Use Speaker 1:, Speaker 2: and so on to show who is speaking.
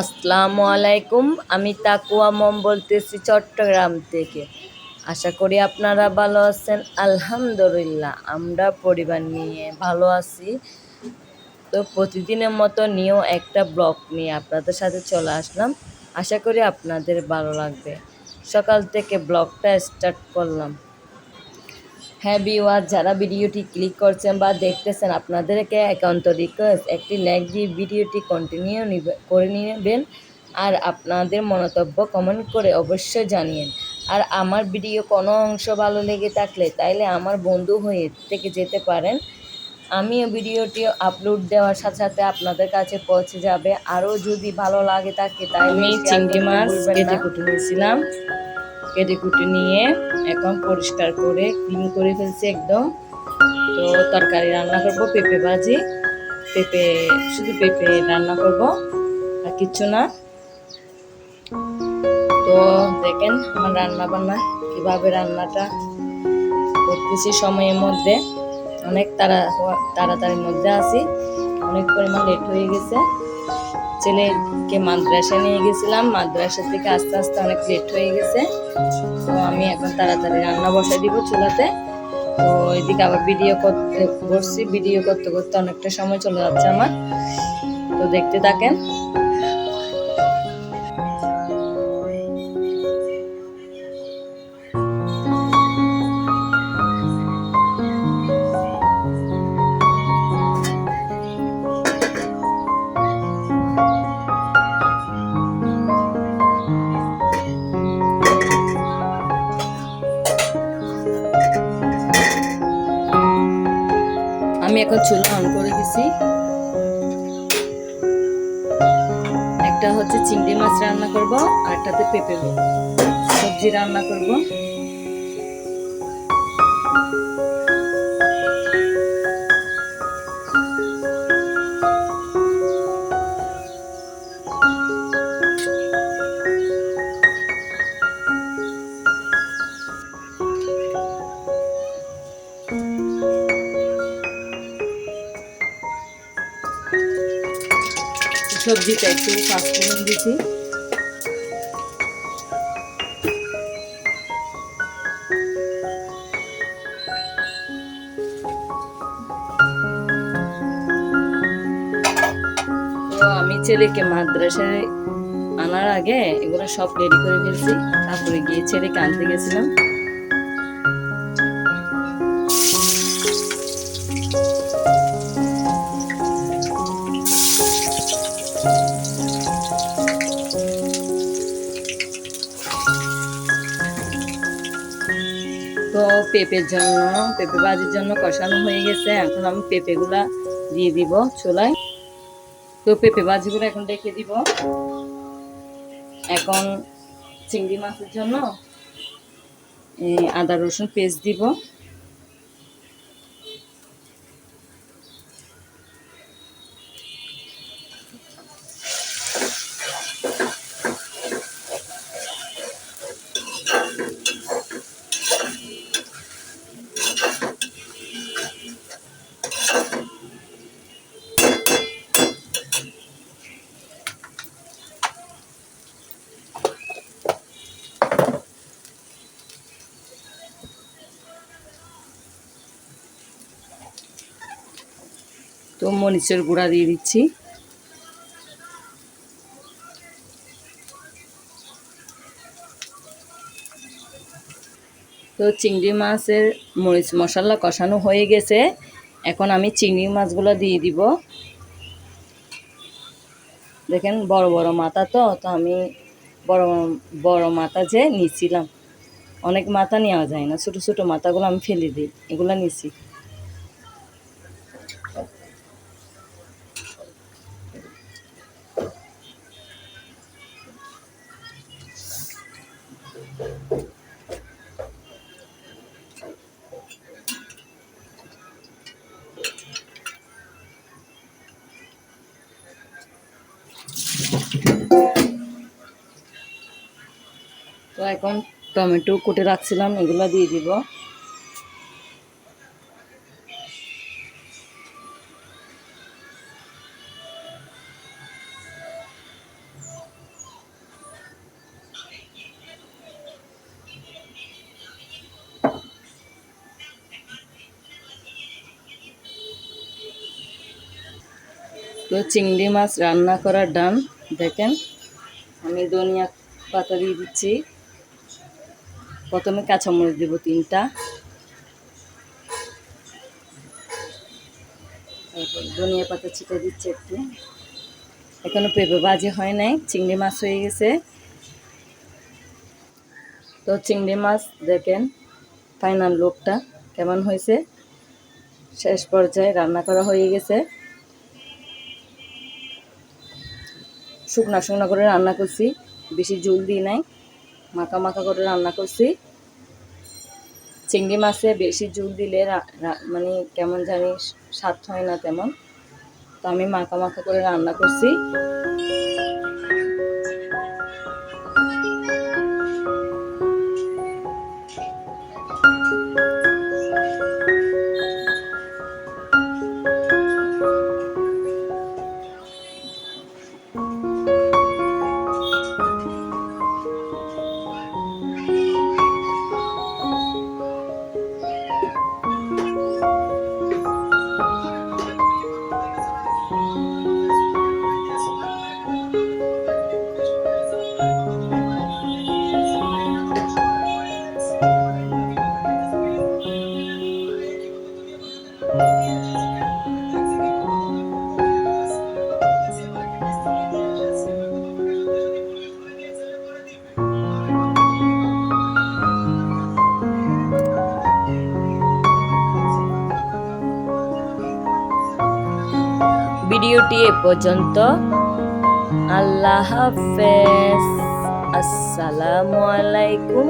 Speaker 1: আসসালামু আলাইকুম, আমি তাকুয়া মম বলতেছি চট্টগ্রাম থেকে। আশা করি আপনারা ভালো আছেন। আলহামদুলিল্লাহ, আমরা পরিবার নিয়ে ভালো আছি। তো প্রতিদিনের মতো নিয়েও একটা ব্লগ নিয়ে আপনাদের সাথে চলে আসলাম। আশা করি আপনাদের ভালো লাগবে। সকাল থেকে ব্লগটা স্টার্ট করলাম। হ্যাঁ বিওয়ার যারা ভিডিওটি ক্লিক করছেন বা দেখতেছেন আপনাদেরকে একান্ত রিকোয়েস্ট একটি লাইক দিয়ে ভিডিওটি কন্টিনিউ করে নেবেন আর আপনাদের মন্তব্য কমেন্ট করে অবশ্যই জানিয়েন। আর আমার ভিডিও কোনো অংশ ভালো লেগে থাকলে তাইলে আমার বন্ধু হয়ে থেকে যেতে পারেন। আমিও ভিডিওটি আপলোড দেওয়ার সাথে সাথে আপনাদের কাছে পৌঁছে যাবে। আরও যদি ভালো লাগে থাকে তাহলে আমি চিংড়ি মাছ কেটে কুটে নিয়েছিলাম। কেটে কুটে নিয়ে এখন পরিষ্কার করে ক্লিন করে ফেলছি একদম। তো তরকারি রান্না করব, পেঁপে ভাজি। পেঁপে, শুধু পেঁপে রান্না করব, আর কিচ্ছু না। তো দেখেন আমার রান্না বান্না কীভাবে রান্নাটা করতেছি সময়ের মধ্যে। অনেক তাড়া, তাড়াতাড়ির মধ্যে আছি। অনেক পরিমাণ লেট হয়ে গেছে। ছেলেকে মাদ্রাসা নিয়ে গেছিলাম। মাদ্রাসা থেকে আস্তে আস্তে অনেক লেট হয়ে গেছে। তো আমি এখন তাড়াতাড়ি রান্না বসাই দিব চুলাতে। তো এদিকে আবার ভিডিও করতে বসছি। ভিডিও করতে করতে অনেকটা সময় চলে যাচ্ছে আমার। তো দেখতে থাকেন। এখন চুলা অন করে দিছি। একটা হচ্ছে চিংড়ি মাছ রান্না করব আরটাতে পেঁপে সবজি রান্না করব। সবজিটা একটু পাঁচফোড়ন দিছি। আমি ছেলেকে মাদ্রাসায় আনার আগে এগুলো সব রেডি করে ফেলছি। তারপরে গিয়ে ছেলেকে আনতে গেছিলাম। তো পেঁপের জন্য, পেঁপে ভাজির জন্য কষানো হয়ে গেছে। এখন আমি পেঁপেগুলা দিয়ে দিব চুলায়। তো পেঁপে ভাজিগুলো এখন রেখে দিব। এখন চিংড়ি মাছের জন্য আদা রসুন পেস্ট দিব। তো মরিচের গুঁড়া দিয়ে দিচ্ছি। তো চিংড়ি মাছের মরিচ মশলা কষানো হয়ে গেছে। এখন আমি চিংড়ি মাছগুলো দিয়ে দিব। দেখেন বড় বড় মাথা তো তো আমি বড় বড় মাথা যে নিছিলাম। অনেক মাথা নেওয়া যায় না, ছোটো ছোটো মাথাগুলো আমি ফেলে দিই, এগুলো নিছি। তো এখন টমেটো কুটে রাখছিলাম এগুলো দিয়ে দিব।
Speaker 2: তো চিংড়ি মাছ রান্না করার ডান। দেখেন, আমি ধনিয়া পাতা দিয়ে দিচ্ছি। প্রথমে কাঁচামরিচ দেবো তিনটা। তারপর ধনিয়া পাতা ছিটে দিচ্ছি একটু। এখনও পেঁপে বাজে হয় নাই, চিংড়ি মাছ হয়ে গেছে। তো চিংড়ি মাছ দেখেন ফাইনাল লোকটা কেমন হয়েছে। শেষ পর্যায়ে রান্না করা হয়ে গেছে। শুকনা শুকনা করে রান্না করছি। বেশি জল দিই নাই। মাখা মাখা করে রান্না করছি। চিংড়ি মাছে বেশি জল দিলে মানে কেমন জানি স্বাদ হয় না তেমন। তো আমি মাখা মাখা করে রান্না করছি। ভিডিওটি এ পর্যন্ত। আল্লাহ হাফেজ। আসসালামু আলাইকুম।